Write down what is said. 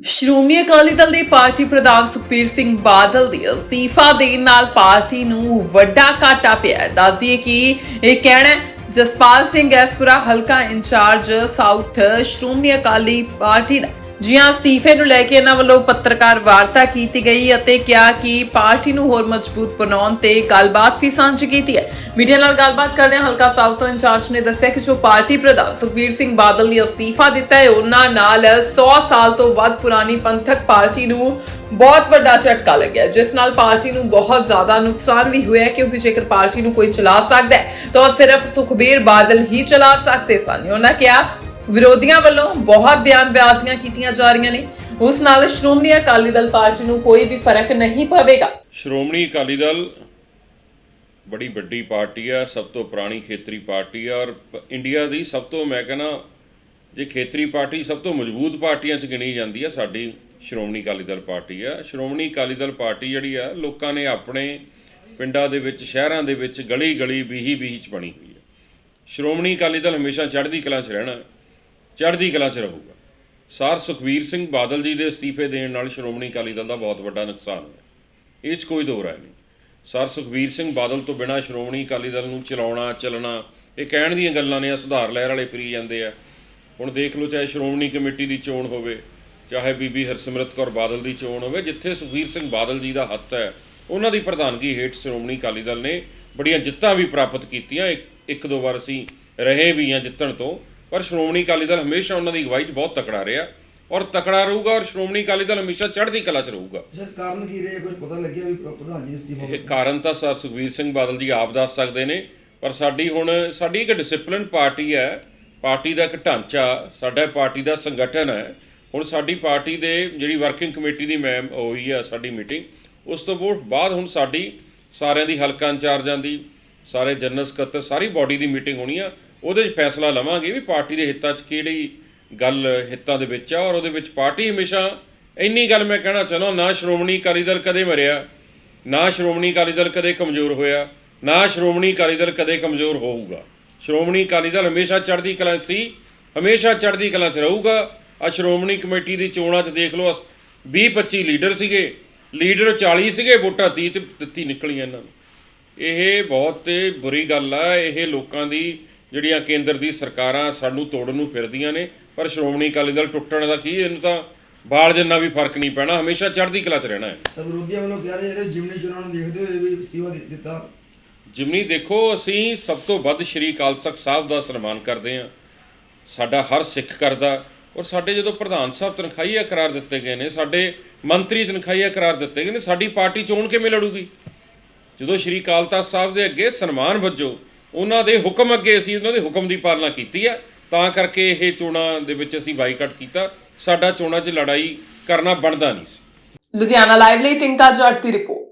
ਸ਼੍ਰੋਮਣੀ ਅਕਾਲੀ ਦਲ ਦੇ ਪਾਰਟੀ ਪ੍ਰਧਾਨ ਸੁਖਬੀਰ ਸਿੰਘ ਬਾਦਲ ਦੀ ਅਸਤੀਫਾ ਦੇਣ ਨਾਲ ਪਾਰਟੀ ਨੂੰ ਵੱਡਾ ਘਾਟਾ ਪਿਆ ਦੱਸਦੀਏ ਕਿ ਇਹ ਕਹਿਣਾ ਜਸਪਾਲ ਸਿੰਘ ਐਸਪੁਰਾ ਹਲਕਾ incharge south Shiromani Akali party ਦਾ ਜੀਆਂ ਅਸਤੀਫੇ ਨੂੰ ਲੈ ਕੇ ਇਹਨਾਂ ਵੱਲੋਂ ਪੱਤਰਕਾਰ ਵਾਰਤਾ ਕੀਤੀ ਗਈ ਅਤੇ ਕਿਹਾ ਕਿ ਪਾਰਟੀ ਨੂੰ ਹੋਰ ਮਜ਼ਬੂਤ ਬਣਾਉਣ ਤੇ ਗੱਲਬਾਤ ਵੀ ਸਾਂਝੀ ਕੀਤੀ ਹੈ। ਮੀਡੀਆ ਨਾਲ ਗੱਲਬਾਤ ਕਰਦਿਆਂ ਹਲਕਾ ਸਾਊਥ ਤੋਂ ਇੰਚਾਰਜ ਨੇ ਦੱਸਿਆ ਕਿ ਜੋ ਪਾਰਟੀ ਪ੍ਰਧਾਨ ਸੁਖਬੀਰ ਸਿੰਘ ਬਾਦਲ ਨੇ ਅਸਤੀਫਾ ਦਿੱਤਾ ਹੈ, ਉਹਨਾਂ ਨਾਲ 100 ਸਾਲ ਤੋਂ ਵੱਧ ਪੁਰਾਣੀ ਪੰਥਕ ਪਾਰਟੀ ਨੂੰ ਬਹੁਤ ਵੱਡਾ ਝਟਕਾ ਲੱਗਿਆ ਜਿਸ ਨਾਲ ਪਾਰਟੀ ਨੂੰ ਬਹੁਤ ਜ਼ਿਆਦਾ ਨੁਕਸਾਨ ਵੀ ਹੋਇਆ ਕਿਉਂਕਿ ਜੇਕਰ ਪਾਰਟੀ ਨੂੰ ਕੋਈ ਚਲਾ ਸਕਦਾ ਹੈ, ਤਾਂ ਉਹ ਸਿਰਫ ਸੁਖਬੀਰ ਬਾਦਲ ਹੀ ਚਲਾ ਸਕਦੇ ਸਨ। ਉਹਨਾਂ ਕਿਹਾ ਵਿਰੋਧੀਆਂ ਵੱਲੋਂ ਬਹੁਤ ਬਿਆਨਬਾਜ਼ੀਆਂ ਕੀਤੀਆਂ ਜਾ ਰਹੀਆਂ ਨੇ। ਉਸ ਨਾਲ ਸ਼੍ਰੋਮਣੀ ਅਕਾਲੀ ਦਲ ਪਾਰਟੀ ਨੂੰ ਕੋਈ ਵੀ ਫ਼ਰਕ ਨਹੀਂ ਪਵੇਗਾ। ਸ਼੍ਰੋਮਣੀ ਅਕਾਲੀ ਦਲ ਬੜੀ ਵੱਡੀ ਪਾਰਟੀ ਆ, ਸਭ ਤੋਂ ਪੁਰਾਣੀ ਖੇਤਰੀ ਪਾਰਟੀ ਆ ਔਰ ਇੰਡੀਆ ਦੀ ਸਭ ਤੋਂ ਮੈਂ ਕਹਿੰਦਾ ਜੇ ਖੇਤਰੀ ਪਾਰਟੀ ਸਭ ਤੋਂ ਮਜ਼ਬੂਤ ਪਾਰਟੀਆਂ 'ਚ ਗਿਣੀ ਜਾਂਦੀ ਆ, ਸਾਡੀ ਸ਼੍ਰੋਮਣੀ ਅਕਾਲੀ ਦਲ ਪਾਰਟੀ ਆ। ਸ਼੍ਰੋਮਣੀ ਅਕਾਲੀ ਦਲ ਪਾਰਟੀ ਜਿਹੜੀ ਆ, ਲੋਕਾਂ ਨੇ ਆਪਣੇ ਪਿੰਡਾਂ ਦੇ ਵਿੱਚ, ਸ਼ਹਿਰਾਂ ਦੇ ਵਿੱਚ ਗਲੀ ਗਲੀ ਬੀਹੀ ਬੀਹੀ 'ਚ ਬਣੀ ਹੋਈ ਹੈ ਸ਼੍ਰੋਮਣੀ ਅਕਾਲੀ ਦਲ ਹਮੇਸ਼ਾ ਚੜ੍ਹਦੀ ਕਲਾ 'ਚ ਰਹਿਣਾ। ਚੜ੍ਹਦੀ ਕਲਾ 'ਚ ਰਹੂਗਾ। ਸਰ ਸੁਖਬੀਰ ਸਿੰਘ ਬਾਦਲ ਜੀ ਦੇ ਅਸਤੀਫੇ ਦੇਣ ਨਾਲ ਸ਼੍ਰੋਮਣੀ ਅਕਾਲੀ ਦਲ ਦਾ ਬਹੁਤ ਵੱਡਾ ਨੁਕਸਾਨ ਹੋਇਆ। ਇਹ 'ਚ ਕੋਈ ਦੋ ਰਾਏ ਨਹੀਂ। ਸਰ ਸੁਖਬੀਰ ਸਿੰਘ ਬਾਦਲ ਤੋਂ ਬਿਨਾਂ ਸ਼੍ਰੋਮਣੀ ਅਕਾਲੀ ਦਲ ਨੂੰ ਚਲਾਉਣਾ, ਚੱਲਣਾ, ਇਹ ਕਹਿਣ ਦੀਆਂ ਗੱਲਾਂ ਨੇ ਆ, ਸੁਧਾਰ ਲਹਿਰ ਵਾਲੇ ਫਰੀ ਜਾਂਦੇ ਆ। ਹੁਣ ਦੇਖ ਲਓ ਚਾਹੇ ਸ਼੍ਰੋਮਣੀ ਕਮੇਟੀ ਦੀ ਚੋਣ ਹੋਵੇ, ਚਾਹੇ ਬੀਬੀ ਹਰਸਿਮਰਤ ਕੌਰ ਬਾਦਲ ਦੀ ਚੋਣ ਹੋਵੇ, ਜਿੱਥੇ ਸੁਖਬੀਰ ਸਿੰਘ ਬਾਦਲ ਜੀ ਦਾ ਹੱਥ ਹੈ, ਉਹਨਾਂ ਦੀ ਪ੍ਰਧਾਨਗੀ ਹੇਠ ਸ਼੍ਰੋਮਣੀ ਅਕਾਲੀ ਦਲ ਨੇ ਬੜੀਆਂ ਜਿੱਤਾਂ ਵੀ ਪ੍ਰਾਪਤ ਕੀਤੀਆਂ। ਇੱਕ- ਇੱਕ ਦੋ ਵਾਰ ਅਸੀਂ ਰਹੇ ਵੀ ਹਾਂ ਜਿੱਤਣ ਤੋਂ। ਪਰ ਸ਼੍ਰੋਮਣੀ ਅਕਾਲੀ ਦਲ ਹਮੇਸ਼ਾ ਉਹਨਾਂ ਦੀ ਅਗਵਾਈ 'ਚ ਬਹੁਤ ਤਕੜਾ ਰਿਹਾ ਔਰ ਤਕੜਾ ਰਹੂਗਾ ਔਰ ਸ਼੍ਰੋਮਣੀ ਅਕਾਲੀ ਦਲ ਹਮੇਸ਼ਾ ਚੜ੍ਹਦੀ ਕਲਾ 'ਚ ਰਹੂਗਾ। ਸਰ ਕਾਰਨ ਕੀ ਰਹੇ? ਕੁਝ ਪਤਾ ਲੱਗਿਆ ਵੀ ਪ੍ਰ- ਪ੍ਰਧਾਨ ਜੀ ਅਸਤੀਫਾ ਇਹ ਕਾਰਨ ਤਾਂ ਸਰ ਸੁਖਬੀਰ ਸਿੰਘ ਬਾਦਲ ਜੀ ਆਪ ਦੱਸ ਸਕਦੇ ਨੇ ਪਰ ਸਾਡੀ ਹੁਣ ਸਾਡੀ ਇੱਕ ਡਿਸਪਲਿਨ ਪਾਰਟੀ ਹੈ ਪਾਰਟੀ ਦਾ ਇੱਕ ਢਾਂਚਾ ਸਾਡਾ ਪਾਰਟੀ ਦਾ ਸੰਗਠਨ ਹੈ। ਹੁਣ ਸਾਡੀ ਪਾਰਟੀ ਦੇ ਜਿਹੜੀ ਵਰਕਿੰਗ ਕਮੇਟੀ ਦੀ ਮੈਂ ਹੋਈ ਆ ਸਾਡੀ ਮੀਟਿੰਗ ਉਸ ਤੋਂ ਬਾਅਦ ਹੁਣ ਸਾਡੀ ਸਾਰਿਆਂ ਦੀ ਹਲਕਾ ਇੰਚਾਰਜਾਂ ਦੀ ਸਾਰੇ ਜਨਰਲ ਸਕੱਤਰ ਸਾਰੀ ਬਾਡੀ ਦੀ ਮੀਟਿੰਗ ਹੋਣੀ ਆ। ਉਹਦੇ 'ਚ ਫੈਸਲਾ ਲਵਾਂਗੇ ਵੀ ਪਾਰਟੀ ਦੇ ਹਿੱਤਾਂ 'ਚ ਕਿਹੜੀ ਗੱਲ ਹਿੱਤਾਂ ਦੇ ਵਿੱਚ ਆ, ਔਰ ਉਹਦੇ ਵਿੱਚ ਪਾਰਟੀ ਹਮੇਸ਼ਾ ਇੰਨੀ ਗੱਲ ਮੈਂ ਕਹਿਣਾ ਚਾਹੁੰਦਾ, ਨਾ ਸ਼੍ਰੋਮਣੀ ਅਕਾਲੀ ਦਲ ਕਦੇ ਮਰਿਆ, ਨਾ ਸ਼੍ਰੋਮਣੀ ਅਕਾਲੀ ਦਲ ਕਦੇ ਕਮਜ਼ੋਰ ਹੋਇਆ, ਨਾ ਸ਼੍ਰੋਮਣੀ ਅਕਾਲੀ ਦਲ ਕਦੇ ਕਮਜ਼ੋਰ ਹੋਊਗਾ। ਸ਼੍ਰੋਮਣੀ ਅਕਾਲੀ ਦਲ ਹਮੇਸ਼ਾ ਚੜ੍ਹਦੀ ਕਲਾ 'ਚ ਸੀ, ਹਮੇਸ਼ਾ ਚੜ੍ਹਦੀ ਕਲਾ 'ਚ ਰਹੂਗਾ। ਆ ਸ਼੍ਰੋਮਣੀ ਕਮੇਟੀ ਦੀ ਚੋਣਾਂ 'ਚ ਦੇਖ ਲਓ 20 25 ਲੀਡਰ ਸੀਗੇ, ਲੀਡਰ 40 ਸੀਗੇ, ਵੋਟਾਂ 30 ਤੇ 33 ਨਿਕਲੀਆਂ ਇਹਨਾਂ ਨੂੰ। ਇਹ ਬਹੁਤ ਬੁਰੀ ਗੱਲ ਆ, ਇਹ ਲੋਕਾਂ ਦੀ ਜਿਹੜੀਆਂ ਕੇਂਦਰ ਦੀ ਸਰਕਾਰਾਂ ਸਾਨੂੰ ਤੋੜਨ ਨੂੰ ਫਿਰਦੀਆਂ ਨੇ ਪਰ ਸ਼੍ਰੋਮਣੀ ਅਕਾਲੀ ਦਲ ਟੁੱਟਣ ਦਾ ਕੀ ਇਹਨੂੰ ਤਾਂ ਬਾਲ ਜਿੰਨਾ ਵੀ ਫ਼ਰਕ ਨਹੀਂ ਪੈਣਾ ਹਮੇਸ਼ਾ ਚੜ੍ਹਦੀ ਕਲਾ 'ਚ ਰਹਿਣਾ ਹੈ। ਤਾਂ ਵਿਰੋਧੀਆਂ ਵੱਲੋਂ ਕਹਿ ਰਹੇ ਜਿਹੜੇ ਜਿਮਨੀ ਚੋਣਾਂ ਨੂੰ ਦੇਖਦੇ ਹੋਏ ਵੀ ਅਸਤੀਫਾ ਦਿੱਤਾ। ਜਿਮਨੀ ਦੇਖੋ ਅਸੀਂ ਸਭ ਤੋਂ ਵੱਧ ਸ਼੍ਰੀ ਅਕਾਲ ਤਖਤ ਸਾਹਿਬ ਦਾ ਸਨਮਾਨ ਕਰਦੇ ਹਾਂ। ਸਾਡਾ ਹਰ ਸਿੱਖ ਕਰਦਾ ਔਰ ਸਾਡੇ ਜਦੋਂ ਪ੍ਰਧਾਨ ਸਾਹਿਬ ਤਨਖਾਹੀਆ ਕਰਾਰ ਦਿੱਤੇ ਗਏ ਨੇ ਸਾਡੇ ਮੰਤਰੀ ਤਨਖਾਹੀਆ ਕਰਾਰ ਦਿੱਤੇ ਗਏ ਨੇ ਸਾਡੀ ਪਾਰਟੀ ਚੋਣ ਕਿਵੇਂ ਲੜੂਗੀ? ਜਦੋਂ ਸ਼੍ਰੀ ਅਕਾਲ ਤਖਤ ਸਾਹਿਬ ਦੇ ਅੱਗੇ ਸਨਮਾਨ ਵਜੋਂ ਉਹਨਾਂ ਦੇ ਹੁਕਮ ਅੱਗੇ ਅਸੀਂ ਉਹਨਾਂ ਦੇ ਹੁਕਮ ਦੀ ਪਾਲਣਾ ਕੀਤੀ ਹੈ ਤਾਂ ਕਰਕੇ ਇਹ ਚੋਣਾਂ ਦੇ ਵਿੱਚ ਅਸੀਂ ਬਾਈਕਾਟ ਕੀਤਾ। ਸਾਡਾ ਚੋਣਾਂ 'ਚ ਲੜਾਈ ਕਰਨਾ ਬਣਦਾ ਨਹੀਂ ਸੀ। ਲੁਧਿਆਣਾ ਲਾਈਵ ਲਈ ਟਿੰਕਾ ਜੱਟ ਦੀ ਰਿਪੋਰਟ।